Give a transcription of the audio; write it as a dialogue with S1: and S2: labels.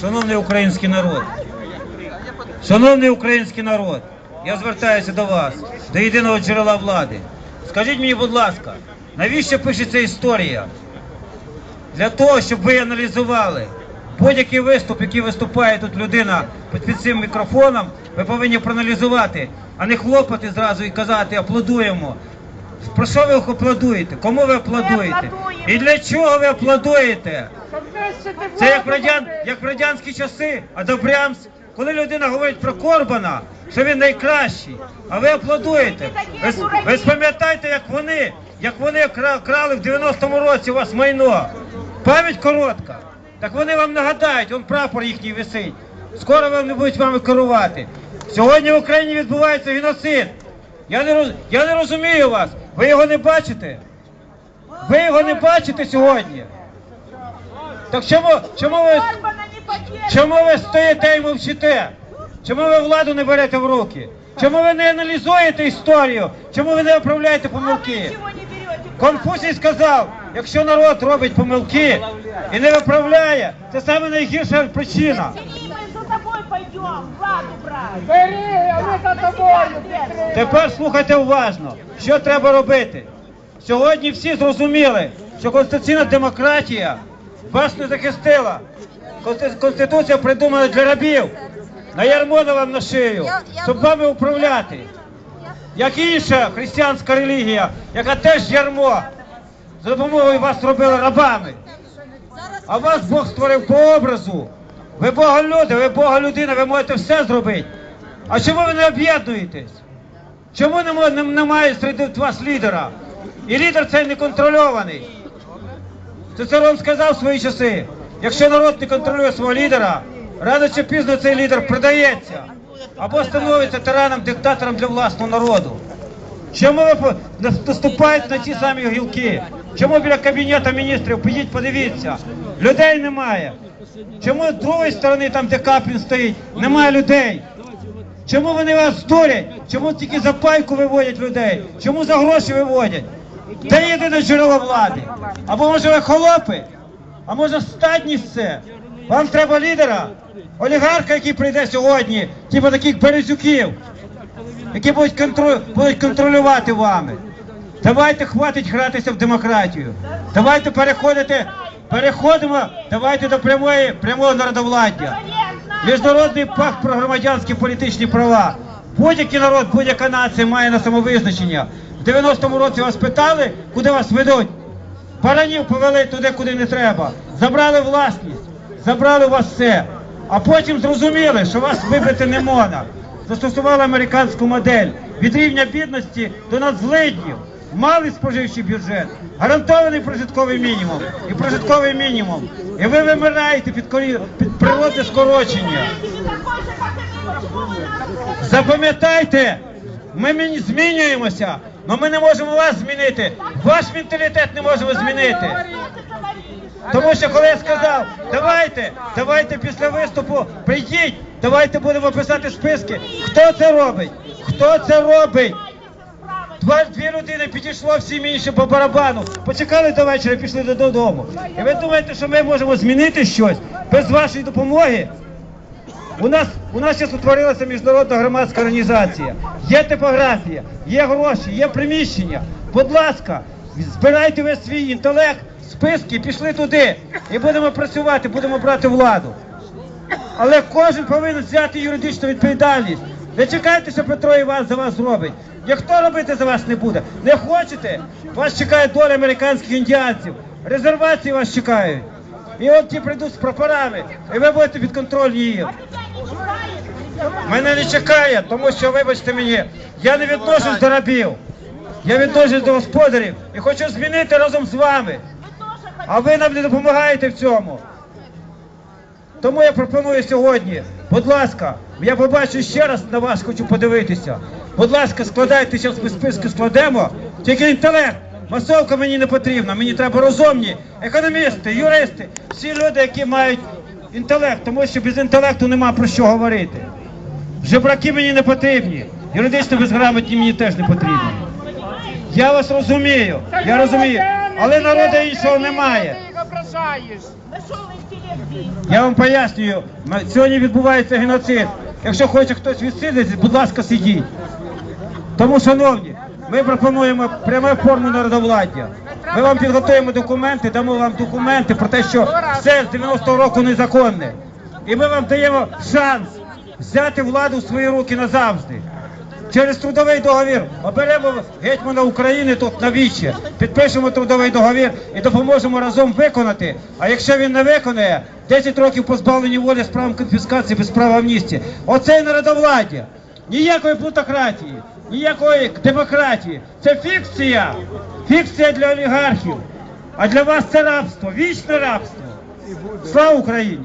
S1: Шановний український народ, шановний український народ, я звертаюся до вас, до єдиного джерела влади. Скажіть мені, будь ласка, навіщо пишеться історія? Для того, щоб ви аналізували будь-який виступ, який виступає тут людина під, цим мікрофоном, ви повинні проаналізувати, а не хлопати зразу і казати аплодуємо. Про що ви аплодуєте? Кому ви аплодуєте? І для чого ви аплодуєте? Це як в, радян, як в радянські часи, а Добрямс, коли людина говорить про Корбана, що він найкращий, а ви аплодуєте. Ви, ви спам'ятаєте, як вони, як вони крали в 90-му році у вас майно. Пам'ять коротка. Так вони вам нагадають, он прапор їхній висить. Скоро вам не будуть вами керувати. Сьогодні в Україні відбувається геноцид. Я не, роз- я не розумію вас. Ви його не бачите? Ви його не бачите сьогодні? Так чому, чому ви чому ви стоїте і мовчите? Чому ви владу не берете в руки? Чому ви не аналізуєте історію? Чому ви не
S2: вы
S1: помилки? Конфуцій сказав, якщо народ робить помилки і не виправляє, це саме найгірша причина. Тепер слухайте уважно, що треба робити. Сьогодні всі зрозуміли, що конституційна демократія вас не захистила. Конституція придумана для рабів. На ярмо на вам на шию, щоб вами управляти. Як інша християнська релігія, яка теж ярмо, за допомогою вас робила рабами. А вас Бог створив по образу. Ви Бога люди, ви Бога людина, ви можете все зробити. А чому ви не об'єднуєтесь? Чому немає серед вас лідера? І лідер цей не контрольований. Цицерон сказав свої часи, якщо народ не контролює свого лідера, рано чи пізно цей лідер продається або становиться тираном, диктатором для власного народу. Чому ви наступаєте на ті самі гілки? Чому біля кабінету міністрів? Підіть, подивіться. Людей немає. Чому з другої сторони, там де Каплін стоїть, немає людей? Чому вони вас дурять? Чому тільки за пайку виводять людей? Чому за гроші виводять? Де єдине джерело влади? Або може ви холопи? А може статність це? Вам треба лідера, олігарха, який прийде сьогодні, типу таких березюків, які будуть, контролю... будуть контролювати вами. Давайте хватить гратися в демократію. Давайте переходити, переходимо, давайте до прямої, прямого народовладдя. Міжнародний пакт про громадянські політичні права. Будь-який народ, будь-яка нація має на самовизначення. В 90-му році вас питали, куди вас ведуть. Баранів повели туди, куди не треба. Забрали власність, забрали у вас все. А потім зрозуміли, що вас вибити не можна. Застосували американську модель від рівня бідності до надзлиднів. Малий споживчий бюджет, гарантований прожитковий мінімум і прожитковий мінімум. І ви вимираєте під, корі... під природне скорочення.
S2: Ты такой же, как и мы. Что вы нас
S1: Запам'ятайте, ми міні- змінюємося, але ми не можемо вас змінити. Ваш менталітет не можемо змінити. Тому що коли я сказав, давайте, давайте після виступу прийдіть, давайте будемо писати списки. Хто це робить? Хто це робить? Два дві людини підійшло всім іншим по барабану. Почекали до вечора, пішли додому. І ви думаєте, що ми можемо змінити щось без вашої допомоги? У нас у нас зараз утворилася міжнародна громадська організація. Є типографія, є гроші, є приміщення. Будь ласка, збирайте весь свій інтелект, списки, пішли туди. І будемо працювати, будемо брати владу. Але кожен повинен взяти юридичну відповідальність. Не чекайте, що Петро Іван за вас зробить. Ніхто робити за вас не буде. Не хочете? Вас чекає доля американських індіанців. Резервації вас чекають. І от ті прийдуть з прапорами, і ви будете підконтрольні їм. Мене не чекає, тому що, вибачте мені, я не відношусь до рабів. Я відношусь до господарів і хочу змінити разом з вами. А ви нам не допомагаєте в цьому. Тому я пропоную сьогодні, будь ласка, я побачу ще раз на вас, хочу подивитися. Будь ласка, складайте, зараз ми списки складемо. Тільки інтелект. Масовка мені не потрібна, мені треба розумні економісти, юристи, всі люди, які мають інтелект, тому що без інтелекту нема про що говорити. Жебраки мені не потрібні, юридично безграмотні мені теж не потрібні. Я вас розумію, я розумію, але народу іншого немає. Я вам пояснюю, сьогодні відбувається геноцид. Якщо хоче хтось відсидитись, будь ласка, сидіть. Тому, шановні, ми пропонуємо пряме форму народовладдя. Ми вам підготуємо документи, дамо вам документи про те, що все з 90-го року незаконне. І ми вам даємо шанс взяти владу в свої руки назавжди. Через трудовий договір оберемо гетьмана України тут на підпишемо трудовий договір і допоможемо разом виконати. А якщо він не виконає, 10 років позбавлення волі з правом конфіскації без права амністії. Оце і народовладдя. Ніякої плутократії, ніякої демократії. Це фікція. Фікція для олігархів. А для вас це рабство, вічне рабство. Слава Україні!